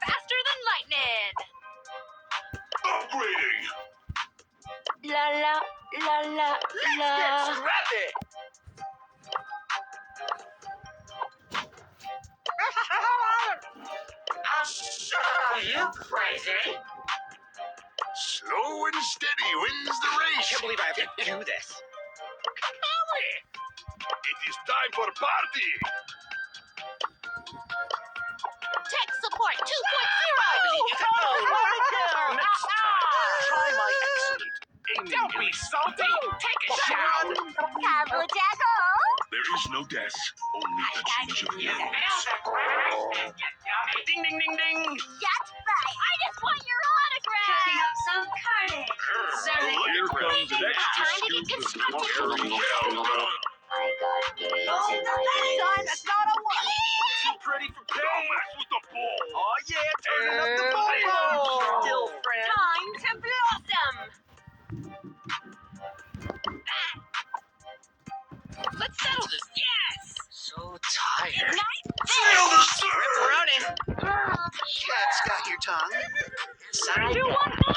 Faster than lightning. Upgrading. La la la la la. scrappy. Slow and steady wins the race. I can't believe I have to do this. It is time for party. Tech support 2.0. Try my excellent aiming. Don't be salty. Take a shot. Cabo Jacko. There is no death, only a change of names. Ding ding ding ding. An extra Turned it scoop into of strawberry shell rub. I got games Oh, in Son, that's not a one. Too pretty for Don't pain. mess with the ball. Oh yeah, turning up the ball. Still friend. Time to blossom. Let's settle this. Yes. So tired. Feel the surge. Running. Cat's got your tongue. Sorry. You want more?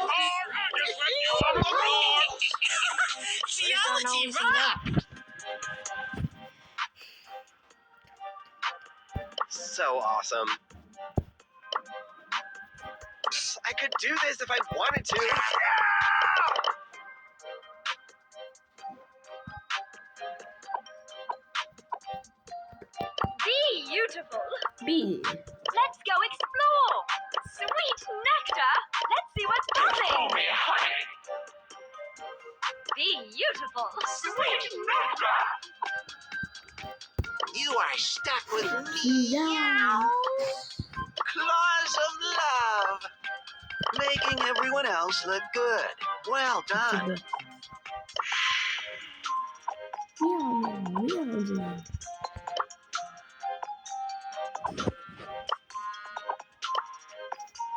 no Oh, I just let you on the road. Geology rock. So awesome. I could do this if I wanted to. Beautiful. B. Let's go explore. Sweet nectar. Let's see what's buzzing. Call me honey. Beautiful. Sweet nectar. You are stuck with me. Yeah. Claws of love. Making everyone else look good. Well done. Meow, meow, meow.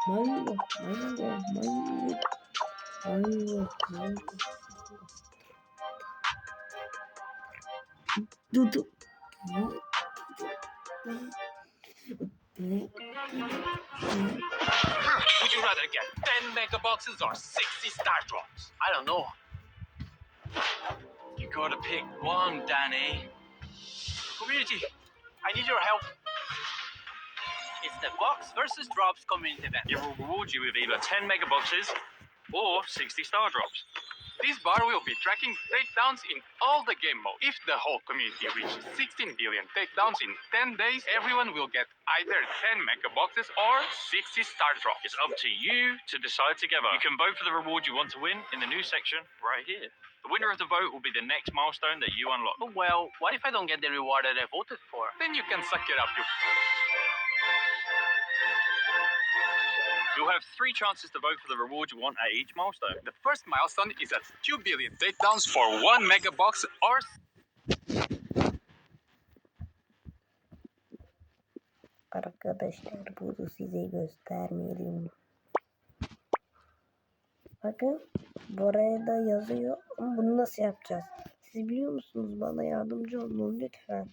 Mango, mango, mango, mango, mango. Dudu. Would you rather get 10 mega boxes or 60 star drops? I don't know. You gotta pick one, Danny. Community, I need your help. It's the Box versus Drops community event. It will reward you with either 10 mega boxes or 60 star drops. This bar will be tracking takedowns in all the game mode. If the whole community reaches 16 billion takedowns in 10 days, everyone will get either 10 mega boxes or 60 star drops. It's up to you to decide together. You can vote for the reward you want to win in the new section right here. The winner of the vote will be the next milestone that you unlock. Well, what if I don't get the reward that I voted for? Then you can suck it up. You. You'll have three chances to vote for the reward you want at each milestone. The first milestone is at 2 billion takedowns for 1 mega box or Arkadaşlar bunu size göstermeliyim. Bakın buraya da yazıyor ama bunu nasıl yapacağız? Siz biliyor musunuz? Bana yardımcı olun lütfen.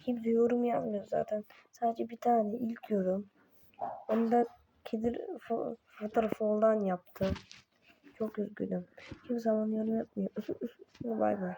Kimse yorum yapmıyor zaten. Sadece bir tane ilk yorum. Onu da kedi fo- fotoğrafı olan yaptım. Çok üzgünüm. Kimse bana yorum yapmıyor. Bay bay.